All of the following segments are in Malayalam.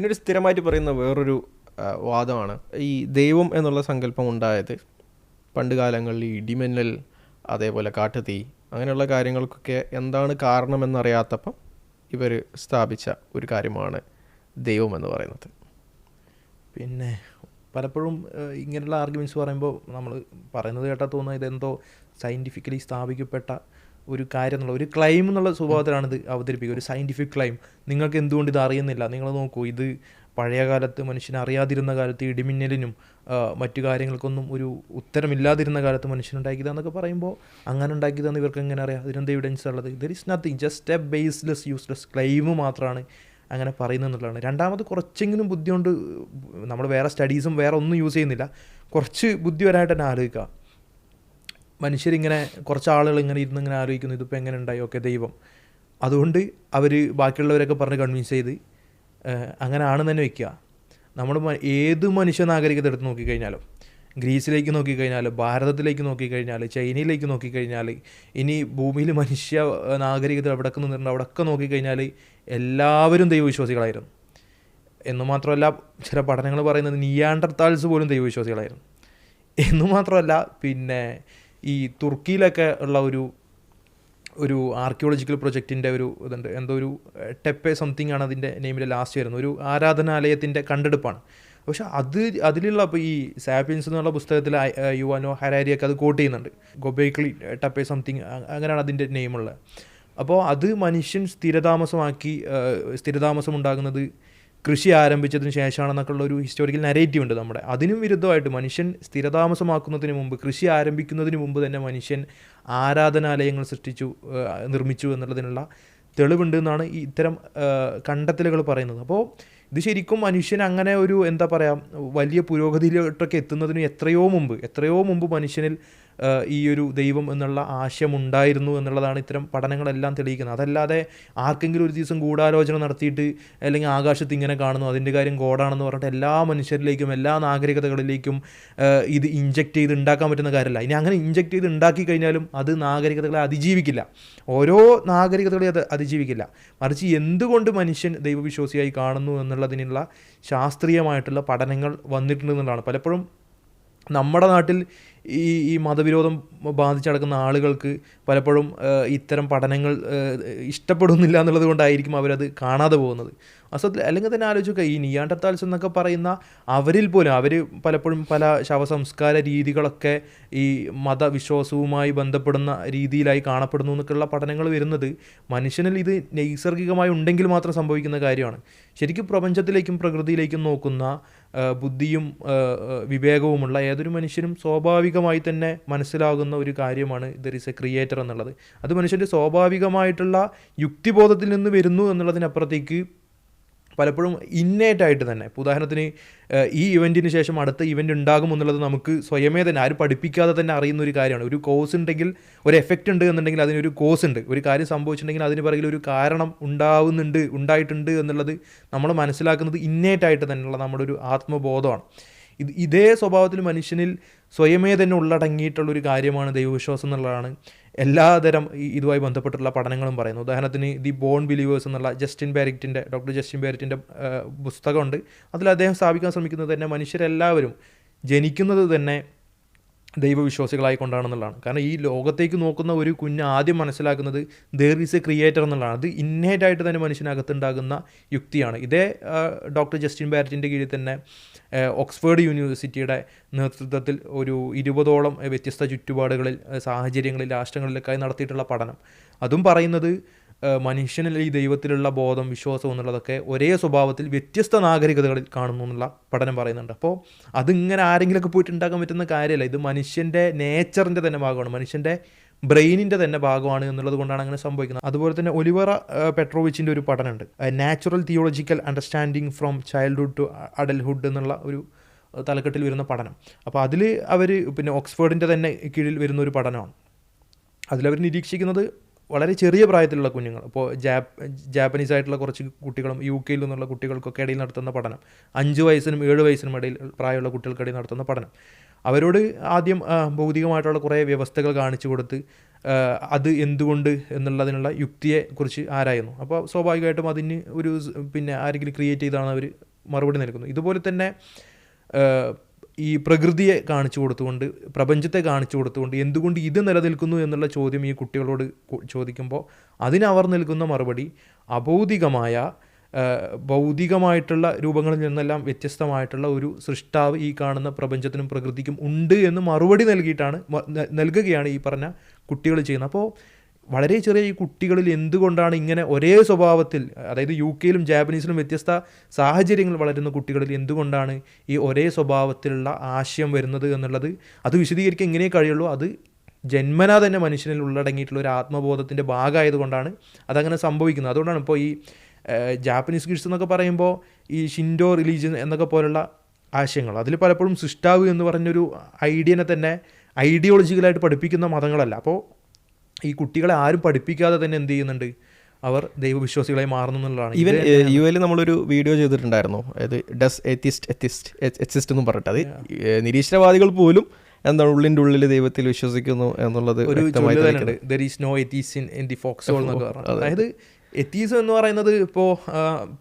പിന്നെ ഒരു സ്ഥിരമായിട്ട് പറയുന്ന വേറൊരു വാദമാണ്. ഈ ദൈവം എന്നുള്ള സങ്കല്പം ഉണ്ടായത് പണ്ട് കാലങ്ങളിൽ ഇടിമിന്നൽ അതേപോലെ കാട്ടുതീ അങ്ങനെയുള്ള കാര്യങ്ങൾക്കൊക്കെ എന്താണ് കാരണമെന്നറിയാത്തപ്പം ഇവർ സ്ഥാപിച്ച ഒരു കാര്യമാണ് ദൈവം എന്ന് പറയുന്നത്. പിന്നെ പലപ്പോഴും ഇങ്ങനെയുള്ള ആർഗ്യുമെന്റ്സ് പറയുമ്പോൾ നമ്മൾ പറയുന്നത് കേട്ടാൽ തോന്നുന്നത് ഇതെന്തോ സയന്റിഫിക്കലി സ്ഥാപിക്കപ്പെട്ട ഒരു കാര്യം എന്നുള്ള ഒരു ക്ലെയിം എന്നുള്ള സ്വഭാവത്തിലാണ് ഇത് അവതരിപ്പിക്കുക. ഒരു സയന്റിഫിക് ക്ലെയിം നിങ്ങൾക്ക് എന്തുകൊണ്ട് ഇത് അറിയുന്നില്ല? നിങ്ങൾ നോക്കൂ ഇത് പഴയ കാലത്ത് മനുഷ്യൻ അറിയാതിരുന്ന കാലത്ത് ഇടിമിന്നലിനും മറ്റു കാര്യങ്ങൾക്കൊന്നും ഒരു ഉത്തരമില്ലാതിരുന്ന കാലത്ത് മനുഷ്യനുണ്ടാക്കിയതാന്നൊക്കെ പറയുമ്പോൾ അങ്ങനെ ഉണ്ടാക്കിയതെന്ന് ഇവർക്ക് എങ്ങനെ അറിയാം? അതിനെന്ത് എവിഡൻസ് ഉള്ളത്? There is nothing just a baseless useless claim മാത്രമാണ് അങ്ങനെ പറയുന്നത് എന്നുള്ളതാണ് രണ്ടാമത് കുറച്ചെങ്കിലും ബുദ്ധി കൊണ്ട് നമ്മൾ വേറെ സ്റ്റഡീസും വേറെ ഒന്നും യൂസ് ചെയ്യുന്നില്ല. കുറച്ച് ബുദ്ധി വരാനായിട്ട് തന്നെ ആലോചിക്കുക. മനുഷ്യരിങ്ങനെ കുറച്ച് ആളുകൾ ഇങ്ങനെ ഇരുന്ന് ഇങ്ങനെ ആലോചിക്കുന്നു ഇതിപ്പോൾ എങ്ങനെ ഉണ്ടായി ഓക്കെ ദൈവം. അതുകൊണ്ട് അവർ ബാക്കിയുള്ളവരൊക്കെ പറഞ്ഞ് കൺവിൻസ് ചെയ്ത് അങ്ങനെ ആണെന്ന് തന്നെ വെക്കുക നമ്മൾ ഏത് മനുഷ്യ നാഗരികത എടുത്ത് നോക്കിക്കഴിഞ്ഞാലും ഗ്രീസിലേക്ക് നോക്കിക്കഴിഞ്ഞാൽ ഭാരതത്തിലേക്ക് നോക്കിക്കഴിഞ്ഞാൽ ചൈനയിലേക്ക് നോക്കിക്കഴിഞ്ഞാൽ ഇനി ഭൂമിയിൽ മനുഷ്യ നാഗരികത എവിടെയൊക്കെ നിന്നിട്ടുണ്ട് അവിടെയൊക്കെ നോക്കിക്കഴിഞ്ഞാൽ എല്ലാവരും ദൈവവിശ്വാസികളായിരുന്നു. എന്ന് മാത്രമല്ല ചില പഠനങ്ങൾ പറയുന്നത് നിയാണ്ടർത്താൾസ് പോലും ദൈവവിശ്വാസികളായിരുന്നു. എന്ന് മാത്രമല്ല പിന്നെ ഈ തുർക്കിയിലൊക്കെ ഉള്ള ഒരു ഒരു ആർക്കിയോളജിക്കൽ പ്രൊജക്റ്റിന്റെ ഒരു ഇതുണ്ട്. എന്തോ ഒരു ടെപ്പേ സംതിങ് ആണ് അതിന്റെ നെയിമിൽ ലാസ്റ്റ് വരുന്നത്. ഒരു ആരാധനാലയത്തിന്റെ കണ്ടെടുപ്പാണ്. പക്ഷെ അത് അതിലുള്ള അപ്പോൾ ഈ സാപ്പിയൻസ് എന്നുള്ള പുസ്തകത്തിൽ യുവാനോ ഹരാരിയൊക്കെ അത് കോട്ട് ചെയ്യുന്നുണ്ട്. ഗൊബേക്ലി ടപ്പേ സംതിങ് അങ്ങനെയാണ് അതിന്റെ നെയിമുള്ളത് അപ്പോൾ അത് മനുഷ്യൻ സ്ഥിരതാമസമാക്കി സ്ഥിരതാമസം ഉണ്ടാകുന്നത് കൃഷി ആരംഭിച്ചതിന് ശേഷമാണെന്നൊക്കെയുള്ള ഒരു ഹിസ്റ്റോറിക്കൽ നരേറ്റീവ് ഉണ്ട് നമ്മുടെ. അതിനും വിരുദ്ധമായിട്ട് മനുഷ്യൻ സ്ഥിരതാമസമാക്കുന്നതിന് മുമ്പ് കൃഷി ആരംഭിക്കുന്നതിന് മുമ്പ് തന്നെ മനുഷ്യൻ ആരാധനാലയങ്ങൾ സൃഷ്ടിച്ചു നിർമ്മിച്ചു എന്നുള്ളതിനുള്ള തെളിവുണ്ട് എന്നാണ് ഈ ഇത്തരം കണ്ടെത്തലുകൾ പറയുന്നത്. അപ്പോൾ ഇത് ശരിക്കും മനുഷ്യൻ അങ്ങനെ ഒരു എന്താ പറയുക വലിയ പുരോഗതിയിലോട്ടൊക്കെ എത്തുന്നതിന് എത്രയോ മുമ്പ് എത്രയോ മുമ്പ് മനുഷ്യനിൽ ഈ ഒരു ദൈവം എന്നുള്ള ആശയം ഉണ്ടായിരുന്നു എന്നുള്ളതാണ് ഇത്തരം പഠനങ്ങളെല്ലാം തെളിയിക്കുന്നത്. അതല്ലാതെ ആർക്കെങ്കിലും ഒരു ദിവസം ഗൂഢാലോചന നടത്തിയിട്ട് അല്ലെങ്കിൽ ആകാശത്ത് ഇങ്ങനെ കാണുന്നു അതിന്റെ കാര്യം ഗോഡാണെന്ന് പറഞ്ഞിട്ട് എല്ലാ മനുഷ്യരിലേക്കും എല്ലാ നാഗരികതകളിലേക്കും ഇത് ഇഞ്ചക്ട് ചെയ്ത് ഉണ്ടാക്കാൻ പറ്റുന്ന കാര്യമല്ല. ഇനി അങ്ങനെ ഇഞ്ചക്ട് ചെയ്ത് ഉണ്ടാക്കി കഴിഞ്ഞാലും അത് നാഗരികതകളെ അതിജീവിക്കില്ല. ഓരോ നാഗരികതകളെ അത് അതിജീവിക്കില്ല. മറിച്ച് എന്തുകൊണ്ട് മനുഷ്യൻ ദൈവവിശ്വാസിയായി കാണുന്നു എന്നുള്ളതിനുള്ള ശാസ്ത്രീയമായിട്ടുള്ള പഠനങ്ങൾ വന്നിട്ടുണ്ടെന്നുള്ളതാണ് പലപ്പോഴും നമ്മുടെ നാട്ടിൽ ഈ ഈ മതവിരോധം ബാധിച്ച് നടക്കുന്ന ആളുകൾക്ക് പലപ്പോഴും ഇത്തരം പഠനങ്ങൾ ഇഷ്ടപ്പെടുന്നില്ല എന്നുള്ളത് കൊണ്ടായിരിക്കും അവരത് കാണാതെ പോകുന്നത്. അസത്തിൽ അല്ലെങ്കിൽ തന്നെ ആലോചിക്കുക ഈ നിയാണ്ടത്താൽസ് എന്നൊക്കെ പറയുന്ന അവരിൽ പോലും അവർ പലപ്പോഴും പല ശവസംസ്കാര രീതികളൊക്കെ ഈ മതവിശ്വാസവുമായി ബന്ധപ്പെടുന്ന രീതിയിലായി കാണപ്പെടുന്നു എന്നൊക്കെയുള്ള പഠനങ്ങൾ വരുന്നത് മനുഷ്യനിൽ ഇത് നൈസർഗികമായി ഉണ്ടെങ്കിൽ മാത്രം സംഭവിക്കുന്ന കാര്യമാണ്. ശരിക്കും പ്രപഞ്ചത്തിലേക്കും പ്രകൃതിയിലേക്കും നോക്കുന്ന ബുദ്ധിയും വിവേകവുമുള്ള ഏതൊരു മനുഷ്യനും സ്വാഭാവികമായി തന്നെ മനസ്സിലാകുന്ന ഒരു കാര്യമാണ് ദർ ഇസ് എ ക്രിയേറ്റർ എന്നുള്ളത്. അത് മനുഷ്യന്റെ സ്വാഭാവികമായിട്ടുള്ള യുക്തിബോധത്തിൽ നിന്ന് വരുന്നു എന്നുള്ളതിനപ്പുറത്തേക്ക് പലപ്പോഴും ഇന്നേറ്റ് ആയിട്ട് തന്നെ. ഇപ്പോൾ ഉദാഹരണത്തിന് ഈ ഇവന്റിന് ശേഷം അടുത്ത ഇവന്റ് ഉണ്ടാകും എന്നുള്ളത് നമുക്ക് സ്വയമേ തന്നെ ആരും പഠിപ്പിക്കാതെ തന്നെ അറിയുന്ന ഒരു കാര്യമാണ്. ഒരു കോഴ്സ് ഉണ്ടെങ്കിൽ ഒരു എഫക്റ്റ് ഉണ്ട് എന്നുണ്ടെങ്കിൽ അതിനൊരു കോഴ്സ് ഉണ്ട്. ഒരു കാര്യം സംഭവിച്ചിട്ടുണ്ടെങ്കിൽ അതിന് പിറകിൽ ഒരു കാരണം ഉണ്ടാവുന്നുണ്ട് ഉണ്ടായിട്ടുണ്ട് എന്നുള്ളത് നമ്മൾ മനസ്സിലാക്കുന്നത് ഇന്നേറ്റ് ആയിട്ട് തന്നെയുള്ള നമ്മുടെ ഒരു ആത്മബോധമാണ്. ഇത് ഇതേ സ്വഭാവത്തിൽ മനുഷ്യനിൽ സ്വയമേ തന്നെ ഉള്ളടങ്ങിയിട്ടുള്ള ഒരു കാര്യമാണ് ദൈവവിശ്വാസം എന്നുള്ളതാണ്. എല്ലാതരം ഇതുമായി ബന്ധപ്പെട്ടുള്ള പഠനങ്ങളും പറയുന്നു. ഉദാഹരണത്തിന് ദി ബോൺ ബിലീവേഴ്സ് എന്നുള്ള ജസ്റ്റിൻ ബാരിറ്റിന്റെ ഡോക്ടർ ജസ്റ്റിൻ ബാരിറ്റിന്റെ പുസ്തകമുണ്ട്. അതിൽ അദ്ദേഹം സ്ഥാപിക്കാൻ ശ്രമിക്കുന്നത് തന്നെ മനുഷ്യരെല്ലാവരും ജനിക്കുന്നത് തന്നെ ദൈവവിശ്വാസികളായി കൊണ്ടാണെന്നുള്ളതാണ് കാരണം ഈ ലോകത്തേക്ക് നോക്കുന്ന ഒരു കുഞ്ഞ് ആദ്യം മനസ്സിലാക്കുന്നത് ദർ ഈസ് എ ക്രിയേറ്റർ എന്നുള്ളതാണ്. അത് ഇന്നേറ്റായിട്ട് തന്നെ മനുഷ്യനകത്തുണ്ടാകുന്ന യുക്തിയാണ്. ഇതേ ഡോക്ടർ ജസ്റ്റിൻ ബാരറ്റിന്റെ കീഴിൽ തന്നെ ഓക്സ്ഫോർഡ് യൂണിവേഴ്സിറ്റിയുടെ നേതൃത്വത്തിൽ ഒരു ഇരുപതോളം വ്യത്യസ്ത ചുറ്റുപാടുകളിൽ സാഹചര്യങ്ങളിൽ രാഷ്ട്രങ്ങളിലൊക്കെ നടത്തിയിട്ടുള്ള പഠനം. അതും പറയുന്നത് മനുഷ്യനിൽ ഈ ദൈവത്തിലുള്ള ബോധം വിശ്വാസം എന്നുള്ളതൊക്കെ ഒരേ സ്വഭാവത്തിൽ വ്യത്യസ്ത നാഗരികതകളിൽ കാണുന്നു എന്നുള്ള പഠനം പറയുന്നുണ്ട്. അപ്പോൾ അതിങ്ങനെ ആരെങ്കിലുമൊക്കെ പോയിട്ട് ഉണ്ടാക്കാൻ പറ്റുന്ന കാര്യമല്ല. ഇത് മനുഷ്യന്റെ നേച്ചറിന്റെ തന്നെ ഭാഗമാണ്. മനുഷ്യന്റെ ബ്രെയിനിന്റെ തന്നെ ഭാഗമാണ് എന്നുള്ളത് കൊണ്ടാണ് അങ്ങനെ സംഭവിക്കുന്നത്. അതുപോലെ തന്നെ ഒലിവറ പെട്രോവിച്ചിന്റെ ഒരു പഠനമുണ്ട്. Natural theological understanding from childhood to adulthood എന്നുള്ള ഒരു തലക്കെട്ടിൽ വരുന്ന പഠനം. അപ്പോൾ അതിൽ അവർ പിന്നെ ഓക്സ്ഫോർഡിന്റെ തന്നെ കീഴിൽ വരുന്ന ഒരു പഠനമാണ്. അതിലവർ നിരീക്ഷിക്കുന്നത് വളരെ ചെറിയ പ്രായത്തിലുള്ള കുഞ്ഞുങ്ങൾ. ഇപ്പോൾ ജാപ്പ് ജാപ്പനീസ് ആയിട്ടുള്ള കുറച്ച് കുട്ടികളും യു കെയിൽ നിന്നുള്ള കുട്ടികൾക്കൊക്കെ ഇടയിൽ നടത്തുന്ന പഠനം. അഞ്ച് വയസ്സിനും ഏഴ് വയസ്സിനും ഇടയിൽ പ്രായമുള്ള കുട്ടികൾക്കിടയിൽ നടത്തുന്ന പഠനം. അവരോട് ആദ്യം ഭൗതികമായിട്ടുള്ള കുറേ വ്യവസ്ഥകൾ കാണിച്ചു കൊടുത്ത് അത് എന്തുകൊണ്ട് എന്നുള്ളതിനുള്ള യുക്തിയെക്കുറിച്ച് ആരായുന്നു. അപ്പോൾ സ്വാഭാവികമായിട്ടും അതിന് ഒരു പിന്നെ ആരെങ്കിലും ക്രിയേറ്റ് ചെയ്താണ് അവർ മറുപടി നൽകുന്നത്. ഇതുപോലെ തന്നെ ഈ പ്രകൃതിയെ കാണിച്ചു കൊടുത്തുകൊണ്ട് പ്രപഞ്ചത്തെ കാണിച്ചു കൊടുത്തുകൊണ്ട് എന്തുകൊണ്ട് ഇത് നിലനിൽക്കുന്നു എന്നുള്ള ചോദ്യം ഈ കുട്ടികളോട് ചോദിക്കുമ്പോൾ അതിനവർ നിൽക്കുന്ന മറുപടി അഭൗതികമായ ഭൗതികമായിട്ടുള്ള രൂപങ്ങളിൽ നിന്നെല്ലാം വ്യത്യസ്തമായിട്ടുള്ള ഒരു സൃഷ്ടാവ് ഈ കാണുന്ന പ്രപഞ്ചത്തിനും പ്രകൃതിക്കും ഉണ്ട് എന്ന് മറുപടി നൽകിയിട്ടാണ് നൽകുകയാണ് ഈ പറഞ്ഞ കുട്ടികൾ ചെയ്യുന്നത്. അപ്പോൾ വളരെ ചെറിയ ഈ കുട്ടികളിൽ എന്തുകൊണ്ടാണ് ഇങ്ങനെ ഒരേ സ്വഭാവത്തിൽ അതായത് യു കെയിലും ജാപ്പനീസിലും വ്യത്യസ്ത സാഹചര്യങ്ങൾ വളരുന്ന കുട്ടികളിൽ എന്തുകൊണ്ടാണ് ഈ ഒരേ സ്വഭാവത്തിലുള്ള ആശയം വരുന്നത് എന്നുള്ളത്? അത് വിശദീകരിക്കാൻ ഇങ്ങനെ കഴിയുള്ളൂ. അത് ജന്മനാ തന്നെ മനുഷ്യനിൽ ഉള്ളടങ്ങിയിട്ടുള്ള ഒരു ആത്മബോധത്തിന്റെ ഭാഗമായതുകൊണ്ടാണ് അതങ്ങനെ സംഭവിക്കുന്നത്. അതുകൊണ്ടാണ് ഇപ്പോൾ ഈ ജാപ്പനീസ് കിഡ്സ് എന്നൊക്കെ പറയുമ്പോൾ ഈ ഷിൻഡോ റിലീജിയൻ എന്നൊക്കെ പോലുള്ള ആശയങ്ങൾ. അതിൽ പലപ്പോഴും സൃഷ്ടാവ് എന്ന് പറഞ്ഞൊരു ഐഡിയനെ തന്നെ ഐഡിയോളജിക്കലായിട്ട് പഠിപ്പിക്കുന്ന മതങ്ങളല്ല. അപ്പോൾ ഈ കുട്ടികളെ ആരും പഠിപ്പിക്കാതെ തന്നെ എന്ത് ചെയ്യുന്നുണ്ട്? അവർ ദൈവവിശ്വാസികളായി മാറുന്നു എന്നുള്ളതാണ്. ഈവൻ യു എൽ നമ്മളൊരു വീഡിയോ ചെയ്തിട്ടുണ്ടായിരുന്നു. അതായത് ഡസ് എത്തിസ്റ്റ് എത്തിസ്റ്റ് എത്തിസ്റ്റ് എന്നും പറഞ്ഞിട്ട്. അത് നിരീശ്വരവാദികൾ പോലും എന്താണ് ഉള്ളിന്റെ ഉള്ളിൽ ദൈവത്തിൽ വിശ്വസിക്കുന്നു എന്നുള്ളത് ഒരു no atheists in the fox എന്നൊക്കെ പറഞ്ഞു അതായത് എത്തീസം എന്ന് പറയുന്നത് ഇപ്പോൾ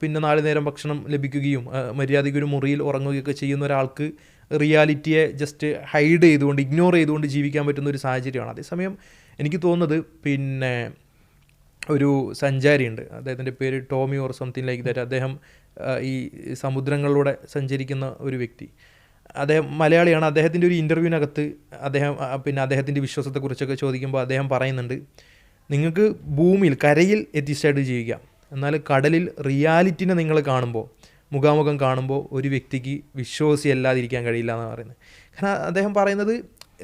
പിന്നെ നാല് നേരം ഭക്ഷണം ലഭിക്കുകയും മര്യാദയ്ക്ക് ഒരു മുറിയിൽ ഉറങ്ങുകയൊക്കെ ചെയ്യുന്ന ഒരാൾക്ക് റിയാലിറ്റിയെ ജസ്റ്റ് ഹൈഡ് ചെയ്തുകൊണ്ട് ഇഗ്നോർ ചെയ്തുകൊണ്ട് ജീവിക്കാൻ പറ്റുന്ന ഒരു സാഹചര്യമാണ്. അതേസമയം എനിക്ക് തോന്നുന്നത് പിന്നെ ഒരു സഞ്ചാരിയുണ്ട്. അദ്ദേഹത്തിന്റെ പേര് Tommy or something like that അദ്ദേഹം ഈ സമുദ്രങ്ങളിലൂടെ സഞ്ചരിക്കുന്ന ഒരു വ്യക്തി. അദ്ദേഹം മലയാളിയാണ്. അദ്ദേഹത്തിന്റെ ഒരു ഇന്റർവ്യൂവിനകത്ത് അദ്ദേഹം പിന്നെ അദ്ദേഹത്തിന്റെ വിശ്വാസത്തെക്കുറിച്ചൊക്കെ ചോദിക്കുമ്പോൾ അദ്ദേഹം പറയുന്നുണ്ട് നിങ്ങൾക്ക് ഭൂമിയിൽ കരയിൽ എത്തിച്ചായിട്ട് ജീവിക്കാം. എന്നാൽ കടലിൽ റിയാലിറ്റിനെ നിങ്ങൾ കാണുമ്പോൾ മുഖാമുഖം കാണുമ്പോൾ ഒരു വ്യക്തിക്ക് വിശ്വാസിയല്ലാതിരിക്കാൻ കഴിയില്ല എന്നാണ് പറയുന്നത്. കാരണം അദ്ദേഹം പറയുന്നത്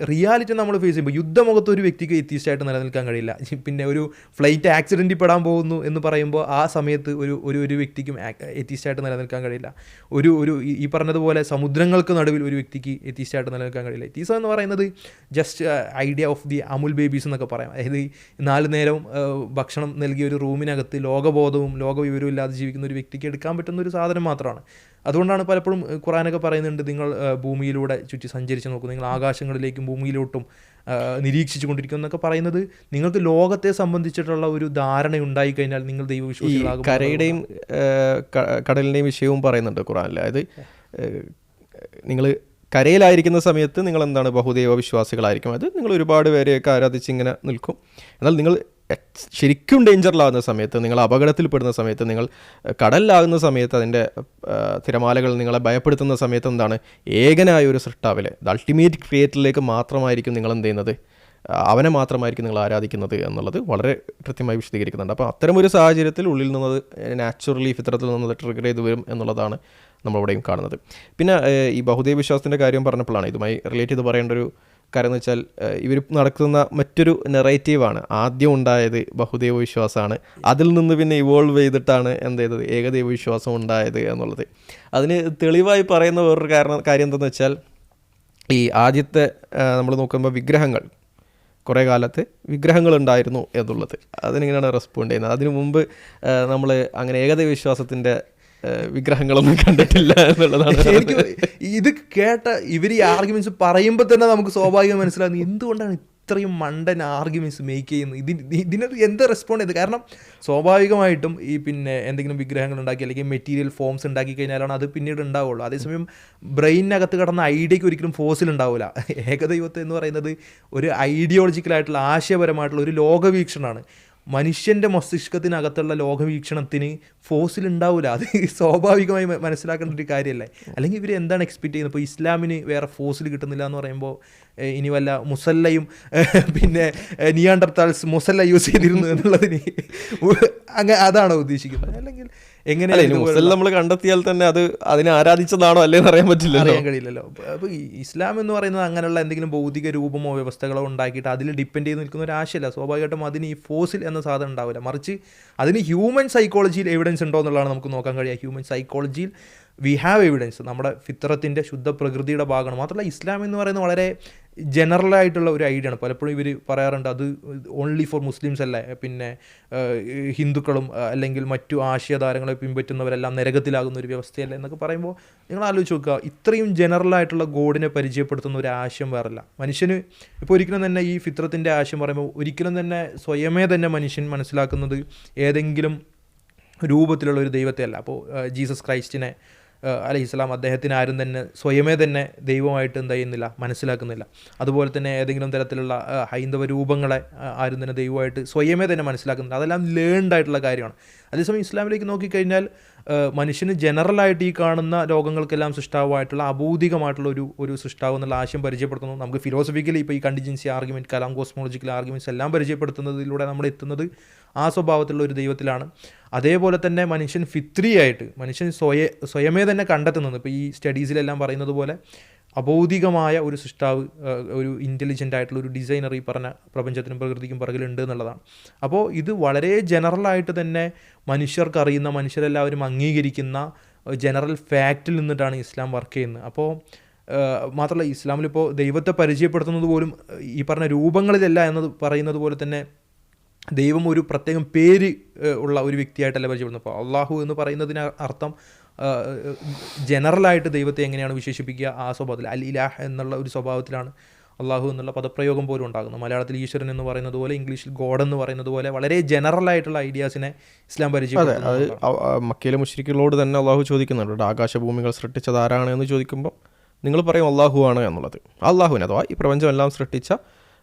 റിയാലിറ്റി നമ്മൾ ഫേസ് ചെയ്യുമ്പോൾ യുദ്ധമുഖത്ത് ഒരു വ്യക്തിക്ക് എത്തിയിസ്റ്റായിട്ട് നിലനിൽക്കാൻ കഴിയില്ല. പിന്നെ ഒരു ഫ്ലൈറ്റ് ആക്സിഡന്റിൽ പെടാൻ പോകുന്നു എന്ന് പറയുമ്പോൾ ആ സമയത്ത് ഒരു ഒരു ഒരു വ്യക്തിക്കും എത്തിയിസ്റ്റായിട്ട് നിലനിൽക്കാൻ കഴിയില്ല. ഒരു ഒരു ഈ- പറഞ്ഞതുപോലെ സമുദ്രങ്ങൾക്ക് നടുവിൽ ഒരു വ്യക്തിക്ക് എത്തിയിസ്റ്റായിട്ട് നിലനിൽക്കാൻ കഴിയില്ല. എത്തീസം എന്ന് പറയുന്നത് just idea of the Amul babies എന്നൊക്കെ പറയാം. അതായത് നാല് നേരം ഭക്ഷണം നൽകിയ ഒരു റൂമിനകത്ത് ലോകബോധവും ലോകവിവരവും ഇല്ലാതെ ജീവിക്കുന്ന ഒരു വ്യക്തിക്ക് എടുക്കാൻ പറ്റുന്ന ഒരു സാധനം മാത്രമാണ്. അതുകൊണ്ടാണ് പലപ്പോഴും ഖുറാനൊക്കെ പറയുന്നുണ്ട് നിങ്ങൾ ഭൂമിയിലൂടെ ചുറ്റി സഞ്ചരിച്ച് നോക്കും നിങ്ങൾ ആകാശങ്ങളിലേക്കും ഭൂമിയിലോട്ടും നിരീക്ഷിച്ചു കൊണ്ടിരിക്കും എന്നൊക്കെ പറയുന്നത് നിങ്ങൾക്ക് ലോകത്തെ സംബന്ധിച്ചിട്ടുള്ള ഒരു ധാരണ ഉണ്ടായി കഴിഞ്ഞാൽ നിങ്ങൾ ദൈവവിശ്വാസികളാകും കരയുടെയും കടലിന്റെയും വിഷയവും പറയുന്നുണ്ട് ഖുറാനിൽ അതായത് നിങ്ങൾ കരയിലായിരിക്കുന്ന സമയത്ത് നിങ്ങൾ എന്താണ് ബഹുദൈവ വിശ്വാസികളായിരിക്കും അത് നിങ്ങൾ ഒരുപാട് പേരെയൊക്കെ ആരാധിച്ച് ഇങ്ങനെ നിൽക്കും. എന്നാൽ നിങ്ങൾ ശരിക്കും ഡേഞ്ചറിലാകുന്ന സമയത്ത് നിങ്ങൾ അപകടത്തിൽപ്പെടുന്ന സമയത്ത് നിങ്ങൾ കടലിലാകുന്ന സമയത്ത് അതിന്റെ തിരമാലകൾ നിങ്ങളെ ഭയപ്പെടുത്തുന്ന സമയത്ത് എന്താണ്? ഏകനായ ഒരു സൃഷ്ടാവിലെ ദ അൾട്ടിമേറ്റ് ക്രിയേറ്ററിലേക്ക് മാത്രമായിരിക്കും നിങ്ങൾ എന്ത് ചെയ്യുന്നത്? അവനെ മാത്രമായിരിക്കും നിങ്ങൾ ആരാധിക്കുന്നത് എന്നുള്ളത് വളരെ കൃത്യമായി വിശദീകരിക്കുന്നുണ്ട്. അപ്പോൾ അത്തരമൊരു സാഹചര്യത്തിൽ ഉള്ളിൽ നിന്നത് നാച്ചുറലി ഫിത്രത്തിൽ നിന്നത് ട്രിഗർ ചെയ്ത് വരും എന്നുള്ളതാണ് നമ്മളിവിടെയും കാണുന്നത്. പിന്നെ ഈ ബഹുദൈവ വിശ്വാസത്തിന്റെ കാര്യം പറഞ്ഞപ്പോഴാണ് ഇതുമായി റിലേറ്റ് ചെയ്ത് പറയേണ്ട ഒരു കാര്യം എന്ന് വെച്ചാൽ ഇവർ നടക്കുന്ന മറ്റൊരു നെറേറ്റീവാണ്. ആദ്യം ഉണ്ടായത് ബഹുദൈവ വിശ്വാസമാണ് അതിൽ നിന്ന് പിന്നെ ഇവോൾവ് ചെയ്തിട്ടാണ് എന്ത് ചെയ്തത്? ഏകദൈവ വിശ്വാസം ഉണ്ടായത് എന്നുള്ളത്. അതിന് തെളിവായി പറയുന്ന വേറൊരു കാരണം കാര്യം എന്തെന്ന് വെച്ചാൽ ഈ ആദ്യത്തെ നമ്മൾ നോക്കുമ്പോൾ വിഗ്രഹങ്ങൾ. കുറേ കാലത്ത് വിഗ്രഹങ്ങൾ ഉണ്ടായിരുന്നു എന്നുള്ളത്. അതിനെങ്ങനെയാണ് റെസ്പോണ്ട് ചെയ്യുന്നത്. അതിനു മുമ്പ് നമ്മൾ അങ്ങനെ ഏകദൈവ വിശ്വാസത്തിന്റെ വിഗ്രഹങ്ങളൊന്നും കണ്ടിട്ടില്ല എന്നുള്ളതാണ്. ഇത് കേട്ട ഇവർ ഈ ആർഗ്യുമെന്റ്സ് പറയുമ്പോൾ തന്നെ നമുക്ക് സ്വാഭാവികം മനസ്സിലാകുന്നത് എന്തുകൊണ്ടാണ് ഇത്രയും മണ്ടൻ ആർഗ്യുമെന്റ്സ് മേക്ക് ചെയ്യുന്നത്? ഇതിന് ഇതിനൊരു എന്ത് റെസ്പോണ്ട് ചെയ്ത് കാരണം സ്വാഭാവികമായിട്ടും ഈ പിന്നെ എന്തെങ്കിലും വിഗ്രഹങ്ങൾ ഉണ്ടാക്കി അല്ലെങ്കിൽ മെറ്റീരിയൽ ഫോംസ് ഉണ്ടാക്കി കഴിഞ്ഞാലാണ് അത് പിന്നീട് ഉണ്ടാവുള്ളൂ. അതേസമയം ബ്രെയിനകത്ത് കിടന്ന ഐഡിയയ്ക്ക് ഒരിക്കലും ഫോസിൽ ഉണ്ടാവില്ല ഏകദൈവത്തെ എന്ന് പറയുന്നത് ഒരു ഐഡിയോളജിക്കലായിട്ടുള്ള ആശയപരമായിട്ടുള്ള ഒരു ലോകവീക്ഷണമാണ്. മനുഷ്യന്റെ മസ്തിഷ്കത്തിനകത്തുള്ള ലോകവീക്ഷണത്തിന് ഫോസിൽ ഉണ്ടാവില്ല അത് സ്വാഭാവികമായി മനസ്സിലാക്കേണ്ട ഒരു കാര്യമല്ലേ അല്ലെങ്കിൽ ഇവർ എന്താണ് എക്സ്പെക്ട് ചെയ്യുന്നത്? ഇപ്പോൾ ഇസ്ലാമിന് വേറെ ഫോസിൽ കിട്ടുന്നില്ല എന്ന് പറയുമ്പോൾ ഇനി വല്ല മുസല്ലയും പിന്നെ നിയാണ്ടർത്താൽസ് മുസല്ല യൂസ് ചെയ്തിരുന്നു എന്നുള്ളതിന് അങ്ങനെ അതാണോ ഉദ്ദേശിക്കുന്നത്. അല്ലെങ്കിൽ എങ്ങനെ മുസൽ നമ്മൾ കണ്ടെത്തിയാൽ തന്നെ അത് അതിനെ ആരാധിച്ചതാണോ അല്ലേന്ന് അറിയാൻ പറ്റില്ലല്ലോ? അറിയാൻ കഴിയില്ലല്ലോ. അപ്പോൾ ഇസ്ലാം എന്ന് പറയുന്നത് അങ്ങനെയുള്ള എന്തെങ്കിലും ഭൗതിക രൂപമോ വ്യവസ്ഥകളോ ഉണ്ടാക്കിയിട്ട് അതിൽ ഡിപ്പെൻഡ് ചെയ്ത് നിൽക്കുന്ന ഒരു ആശയമല്ല സ്വാഭാവികമായിട്ടും അതിന് ഈ ഫോസിൽ എന്ന സാധനം ഉണ്ടാവില്ല. മറിച്ച് അതിന് ഹ്യൂമൻ സൈക്കോളജിയിൽ എവിഡൻസ് ഉണ്ടോ എന്നുള്ളതാണ് നമുക്ക് നോക്കാൻ കഴിയുക. ഹ്യൂമൻ സൈക്കോളജിയിൽ വി ഹാവ് എവിഡൻസ് നമ്മുടെ ഫിത്രത്തിന്റെ ശുദ്ധ പ്രകൃതിയുടെ ഭാഗമാണ്. മാത്രമല്ല ഇസ്ലാം എന്ന് പറയുന്നത് വളരെ ജനറൽ ആയിട്ടുള്ള ഒരു ഐഡിയ ആണ്. പലപ്പോഴും ഇവർ പറയാറുണ്ട് അത് ഓൺലി ഫോർ മുസ്ലിംസ് അല്ലേ? പിന്നെ ഹിന്ദുക്കളും അല്ലെങ്കിൽ മറ്റു ആശയധാരങ്ങളെ പിൻപറ്റുന്നവരെല്ലാം നരകത്തിലാകുന്ന ഒരു വ്യവസ്ഥയല്ലേ എന്നൊക്കെ പറയുമ്പോൾ നിങ്ങൾ ആലോചിച്ച് നോക്കുക ഇത്രയും ജനറലായിട്ടുള്ള ഗോഡിനെ പരിചയപ്പെടുത്തുന്ന ഒരു ആശയം വേറല്ല. മനുഷ്യന് ഇപ്പോൾ ഒരിക്കലും തന്നെ ഈ ഫിത്രത്തിന്റെ ആശയം പറയുമ്പോൾ ഒരിക്കലും തന്നെ സ്വയമേ തന്നെ മനുഷ്യൻ മനസ്സിലാക്കുന്നത് ഏതെങ്കിലും രൂപത്തിലുള്ള ഒരു ദൈവത്തെ അല്ല അപ്പോൾ ജീസസ് ക്രൈസ്റ്റിനെ അലൈഹി ഇസ്ലാം അദ്ദേഹത്തിന് ആരും തന്നെ സ്വയമേ തന്നെ ദൈവമായിട്ട് എന്ത് ചെയ്യുന്നില്ല മനസ്സിലാക്കുന്നില്ല. അതുപോലെ തന്നെ ഏതെങ്കിലും തരത്തിലുള്ള ഹൈന്ദവ രൂപങ്ങളെ ആരും തന്നെ ദൈവമായിട്ട് സ്വയമേ തന്നെ മനസ്സിലാക്കുന്നില്ല. അതെല്ലാം ലേൺഡ് ആയിട്ടുള്ള കാര്യമാണ്. അതേസമയം ഇസ്ലാമിലേക്ക് നോക്കിക്കഴിഞ്ഞാൽ മനുഷ്യന് ജനറലായിട്ട് ഈ കാണുന്ന രോഗങ്ങൾക്കെല്ലാം സൃഷ്ടാവായിട്ടുള്ള അബൗദികമായിട്ടുള്ള ഒരു ഒരു സൃഷ്ടാവ് എന്നുള്ള ആശയം പരിചയപ്പെടുത്തുന്നു. നമുക്ക് ഫിലോസഫിക്കലി ഇപ്പോൾ ഈ contingency argument kalam cosmological arguments എല്ലാം പരിചയപ്പെടുത്തുന്നതിലൂടെ നമ്മൾ എത്തുന്നത് ആ സ്വഭാവത്തിലുള്ള ഒരു ദൈവത്തിലാണ്. അതേപോലെ തന്നെ മനുഷ്യൻ ഫിത്രിയായിട്ട് മനുഷ്യൻ സ്വയ സ്വയമേ തന്നെ കണ്ടെത്തുന്നത്. ഇപ്പോൾ ഈ സ്റ്റഡീസിലെല്ലാം പറയുന്നത് പോലെ അബൗദികമായ ഒരു സൃഷ്ടാവ് ഒരു ഇന്റലിജന്റ് ആയിട്ടുള്ള ഒരു ഡിസൈനർ ഈ പറഞ്ഞ പ്രപഞ്ചത്തിനും പ്രകൃതിക്കും പിറകിലുണ്ട് എന്നുള്ളതാണ്. അപ്പോൾ ഇത് വളരെ ജനറലായിട്ട് തന്നെ മനുഷ്യർക്കറിയുന്ന മനുഷ്യരെല്ലാവരും അംഗീകരിക്കുന്ന ജനറൽ ഫാക്റ്റിൽ നിന്നിട്ടാണ് ഇസ്ലാം വർക്ക് ചെയ്യുന്നത്. അപ്പോൾ മാത്രമല്ല ഇസ്ലാമിലിപ്പോൾ ദൈവത്തെ പരിചയപ്പെടുത്തുന്നത് പോലും ഈ പറഞ്ഞ രൂപങ്ങളിലല്ല എന്നത് പറയുന്നത് പോലെ തന്നെ ദൈവം ഒരു പ്രത്യേകം പേര് ഉള്ള ഒരു വ്യക്തിയായിട്ടല്ല പരിചയപ്പെടുന്നത്. അപ്പോൾ അള്ളാഹു എന്ന് പറയുന്നതിന് അർത്ഥം ജനറലായിട്ട് ദൈവത്തെ എങ്ങനെയാണ് വിശേഷിപ്പിക്കുക? ആ സ്വഭാവത്തിൽ. അൽ ഇലാഹ് എന്നുള്ള ഒരു സ്വഭാവത്തിലാണ് അള്ളാഹു എന്നുള്ള പദപ്രയോഗം പോലും ഉണ്ടാകുന്നത്. മലയാളത്തിൽ ഈശ്വരൻ എന്ന് പറയുന്നത് പോലെ ഇംഗ്ലീഷിൽ ഗോഡ് എന്ന് പറയുന്നത് പോലെ വളരെ ജനറൽ ആയിട്ടുള്ള ഐഡിയാസിനെ ഇസ്ലാം പരിചയപ്പെടുത്തുന്നു മക്കയിലെ മുഷ്രിക്കുകളോട് തന്നെ അള്ളാഹു ചോദിക്കുന്നുണ്ട്. ആകാശഭൂമികൾ സൃഷ്ടിച്ചത് ആരാണ് എന്ന് ചോദിക്കുമ്പോൾ നിങ്ങൾ പറയും അള്ളാഹു ആണ് എന്നുള്ളത് അള്ളാഹുവിനെ അഥവാ ഈ പ്രപഞ്ചമെല്ലാം സൃഷ്ടിച്ച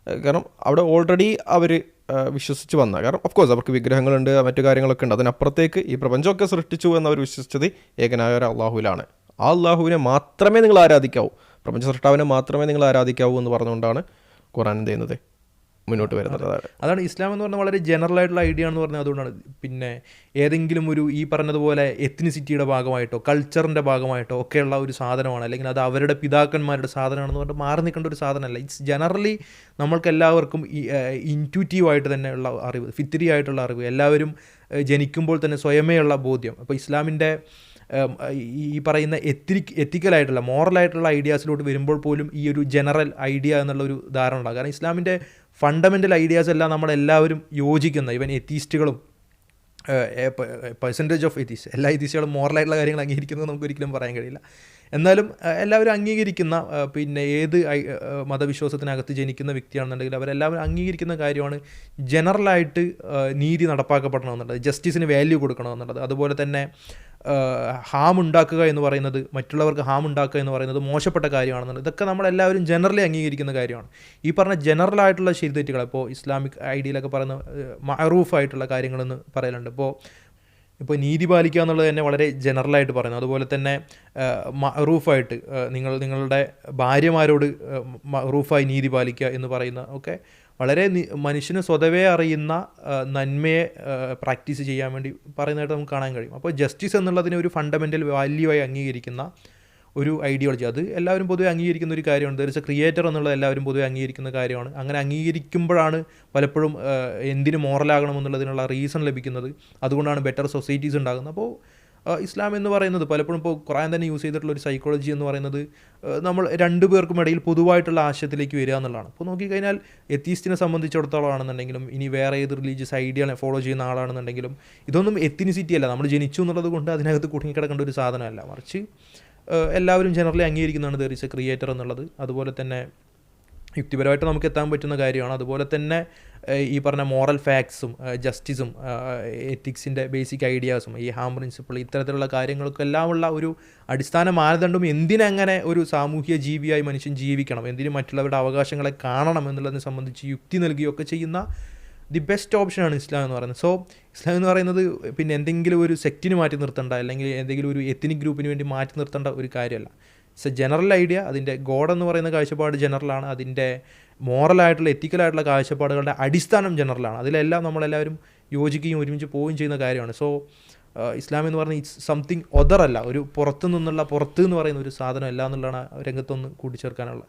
കാരണം അവിടെ ഓൾറെഡി അവർ വിശ്വസിച്ച് വന്ന. കാരണം ഓഫ് കോഴ്സ് അവർക്ക് വിഗ്രഹങ്ങളുണ്ട് മറ്റു കാര്യങ്ങളൊക്കെ ഉണ്ട്. അതിനപ്പുറത്തേക്ക് ഈ പ്രപഞ്ചമൊക്കെ സൃഷ്ടിച്ചു എന്നവർ വിശ്വസിച്ചത് ഏകനായ ഒരു അള്ളാഹുവിലാണ്. ആ അള്ളാഹുവിനെ മാത്രമേ നിങ്ങൾ ആരാധിക്കാവൂ. പ്രപഞ്ച സൃഷ്ടാവിനെ മാത്രമേ നിങ്ങൾ ആരാധിക്കാവൂ എന്ന് പറഞ്ഞുകൊണ്ടാണ് ഖുറാൻ എന്ത് ചെയ്യുന്നത്? മുന്നോട്ട് വരുന്നത് അതാണ് ഇസ്ലാം എന്ന് പറഞ്ഞാൽ വളരെ ജനറൽ ആയിട്ടുള്ള ഐഡിയ എന്ന് പറഞ്ഞാൽ അതുകൊണ്ടാണ്. പിന്നെ ഏതെങ്കിലും ഒരു ഈ പറഞ്ഞതുപോലെ എത്നിസിറ്റിയുടെ ഭാഗമായിട്ടോ കൾച്ചറിന്റെ ഭാഗമായിട്ടോ ഒക്കെയുള്ള ഒരു സാധനമാണ്. അല്ലെങ്കിൽ അത് അവരുടെ പിതാക്കന്മാരുടെ സാധനമാണെന്ന് പറഞ്ഞിട്ട് മാറി നിൽക്കേണ്ട ഒരു സാധനമല്ല. ഇറ്റ്സ് ജനറലി നമ്മൾക്ക് എല്ലാവർക്കും ഇന്റ്യൂറ്റീവായിട്ട് തന്നെ ഉള്ള അറിവ് ഫിത്തിരി ആയിട്ടുള്ള അറിവ് എല്ലാവരും ജനിക്കുമ്പോൾ തന്നെ സ്വയമേയുള്ള ബോധ്യം. അപ്പോൾ ഇസ്ലാമിന്റെ ഈ പറയുന്ന എത്തിക് എത്തിക്കലായിട്ടുള്ള മോറലായിട്ടുള്ള ഐഡിയാസിലോട്ട് വരുമ്പോൾ പോലും ഈ ഒരു ജനറൽ ഐഡിയ എന്നുള്ള ഒരു ധാരണ ഉണ്ടാകും. കാരണം ഇസ്ലാമിന്റെ ഫണ്ടമെന്റൽ ഐഡിയാസ് എല്ലാം നമ്മളെല്ലാവരും യോജിക്കുന്ന ഇവൻ എത്തീസ്റ്റുകളും പെർസെന്റേജ് ഓഫ് എത്തീസ് എല്ലാ എത്തീസ്റ്റുകളും മോറലായിട്ടുള്ള കാര്യങ്ങൾ അംഗീകരിക്കുന്നത് നമുക്ക് ഒരിക്കലും പറയാൻ കഴിയില്ല. എന്നാലും എല്ലാവരും അംഗീകരിക്കുന്ന പിന്നെ ഏത് മതവിശ്വാസത്തിനകത്ത് ജനിക്കുന്ന വ്യക്തിയാണെന്നുണ്ടെങ്കിൽ അവരെല്ലാവരും അംഗീകരിക്കുന്ന കാര്യമാണ് ജനറലായിട്ട് നീതി നടപ്പാക്കപ്പെടണമെന്നുള്ളത് ജസ്റ്റിസിന് വാല്യൂ കൊടുക്കണമെന്നുള്ളത്. അതുപോലെ തന്നെ ഹാം ഉണ്ടാക്കുക എന്ന് പറയുന്നത് മറ്റുള്ളവർക്ക് ഹാം ഉണ്ടാക്കുക എന്ന് പറയുന്നത് മോശപ്പെട്ട കാര്യമാണെന്നുള്ളത് ഇതൊക്കെ നമ്മളെല്ലാവരും ജനറലി അംഗീകരിക്കുന്ന കാര്യമാണ്. ഈ പറഞ്ഞ ജനറൽ ആയിട്ടുള്ള ശരിതെറ്റുകൾ ഇപ്പോൾ ഇസ്ലാമിക് ഐഡിയയിലൊക്കെ പറയുന്ന മറൂഫ് ആയിട്ടുള്ള കാര്യങ്ങളെന്ന് പറയലുണ്ട്. ഇപ്പോൾ ഇപ്പോൾ നീതി പാലിക്കുക എന്നുള്ളത് തന്നെ വളരെ ജനറലായിട്ട് പറയുന്നു. അതുപോലെ തന്നെ മറൂഫായിട്ട് നിങ്ങൾ നിങ്ങളുടെ ഭാര്യമാരോട് മറൂഫായി നീതി പാലിക്കുക എന്ന് പറയുന്ന ഒക്കെ വളരെ മനുഷ്യന് സ്വതവേ അറിയുന്ന നന്മയെ പ്രാക്ടീസ് ചെയ്യാൻ വേണ്ടി പറയുന്നതായിട്ട് നമുക്ക് കാണാൻ കഴിയും. അപ്പോൾ ജസ്റ്റിസ് എന്നുള്ളതിനെ ഒരു ഫണ്ടമെന്റൽ ആയി അംഗീകരിക്കുന്ന ഒരു ഐഡിയോളജി. അത് എല്ലാവരും പൊതുവെ അംഗീകരിക്കുന്ന ഒരു കാര്യമാണ്. ദർ ഇസ് എ ക്രിയേറ്റർ എന്നുള്ളത് എല്ലാവരും പൊതുവെ അംഗീകരിക്കുന്ന കാര്യമാണ്. അങ്ങനെ അംഗീകരിക്കുമ്പോഴാണ് പലപ്പോഴും എന്തിനു മോറലാകണം എന്നുള്ളതിനുള്ള റീസൺ ലഭിക്കുന്നത്. അതുകൊണ്ടാണ് ബെറ്റർ സൊസൈറ്റീസ് ഉണ്ടാകുന്നത്. അപ്പോൾ ഇസ്ലാം എന്ന് പറയുന്നത് പലപ്പോഴും ഇപ്പോൾ ഖുറാൻ തന്നെ യൂസ് ചെയ്തിട്ടുള്ള ഒരു സൈക്കോളജി എന്ന് പറയുന്നത് നമ്മൾ രണ്ടു പേർക്കും ഇടയിൽ പൊതുവായിട്ടുള്ള ആശയത്തിലേക്ക് വരിക എന്നുള്ളതാണ്. അപ്പോൾ നോക്കിക്കഴിഞ്ഞാൽ എത്തീസ്റ്റിനെ സംബന്ധിച്ചിടത്തോളം ആണെന്നുണ്ടെങ്കിലും ഇനി വേറെ ഏത് റിലീജിയസ് ഐഡിയ ഫോളോ ചെയ്യുന്ന ആളാണെന്നുണ്ടെങ്കിലും ഇതൊന്നും എത്തിനിസിറ്റി അല്ല. നമ്മൾ ജനിച്ചു എന്നുള്ളത് കൊണ്ട് അതിനകത്ത് കുടുങ്ങിക്കിടക്കേണ്ട ഒരു സാധനമല്ല. മറിച്ച് എല്ലാവരും ജനറലി അംഗീകരിക്കുന്നതാണ് ദർ ഇസ് എ ക്രിയേറ്റർ എന്നുള്ളത്. അതുപോലെ തന്നെ യുക്തിപരമായിട്ട് നമുക്ക് എത്താൻ പറ്റുന്ന കാര്യമാണ്. അതുപോലെ തന്നെ ഈ പറഞ്ഞ മോറൽ ഫാക്ട്സും ജസ്റ്റിസും എത്തിക്സിന്റെ ബേസിക് ഐഡിയാസും ഈ ഹാം പ്രിൻസിപ്പിൾ ഇത്തരത്തിലുള്ള കാര്യങ്ങൾക്കെല്ലാം ഉള്ള ഒരു അടിസ്ഥാന മാനദണ്ഡം എന്തിനങ്ങനെ ഒരു സാമൂഹ്യ ജീവിയായി മനുഷ്യൻ ജീവിക്കണം? എന്തിന് മറ്റുള്ളവരുടെ അവകാശങ്ങളെ കാണണം എന്നുള്ളതിനെ സംബന്ധിച്ച് യുക്തി നൽകുകയൊക്കെ ചെയ്യുന്ന ദി ബെസ്റ്റ് ഓപ്ഷനാണ് ഇസ്ലാം എന്ന് പറയുന്നത്. സോ ഇസ്ലാം എന്ന് പറയുന്നത് പിന്നെ എന്തെങ്കിലും ഒരു സെക്റ്റിന് മാറ്റി നിർത്തേണ്ട അല്ലെങ്കിൽ എന്തെങ്കിലും ഒരു എത്തിനിക് ഗ്രൂപ്പിന് വേണ്ടി മാറ്റി നിർത്തേണ്ട ഒരു കാര്യമല്ല. ഇറ്റ്സ് എ ജനറൽ ഐഡിയ അതിന്റെ ഗോഡ് എന്ന് പറയുന്ന കാഴ്ചപ്പാട് ജനറലാണ് അതിന്റെ മോറലായിട്ടുള്ള എത്തിക്കലായിട്ടുള്ള കാഴ്ചപ്പാടുകളുടെ അടിസ്ഥാനം ജനറലാണ് അതിലെല്ലാം നമ്മളെല്ലാവരും യോജിക്കുകയും ഒരുമിച്ച് പോവുകയും ചെയ്യുന്ന കാര്യമാണ്. സോ ഇസ്ലാം എന്ന് പറഞ്ഞാൽ ഇറ്റ്സ് സംതിങ് ഒതർ അല്ല. ഒരു പുറത്തു നിന്നുള്ള പുറത്ത് എന്ന് പറയുന്ന ഒരു സാധനം അല്ല എന്നുള്ളതാണ് രംഗത്തൊന്ന് കൂട്ടിച്ചേർക്കാനുള്ളത്.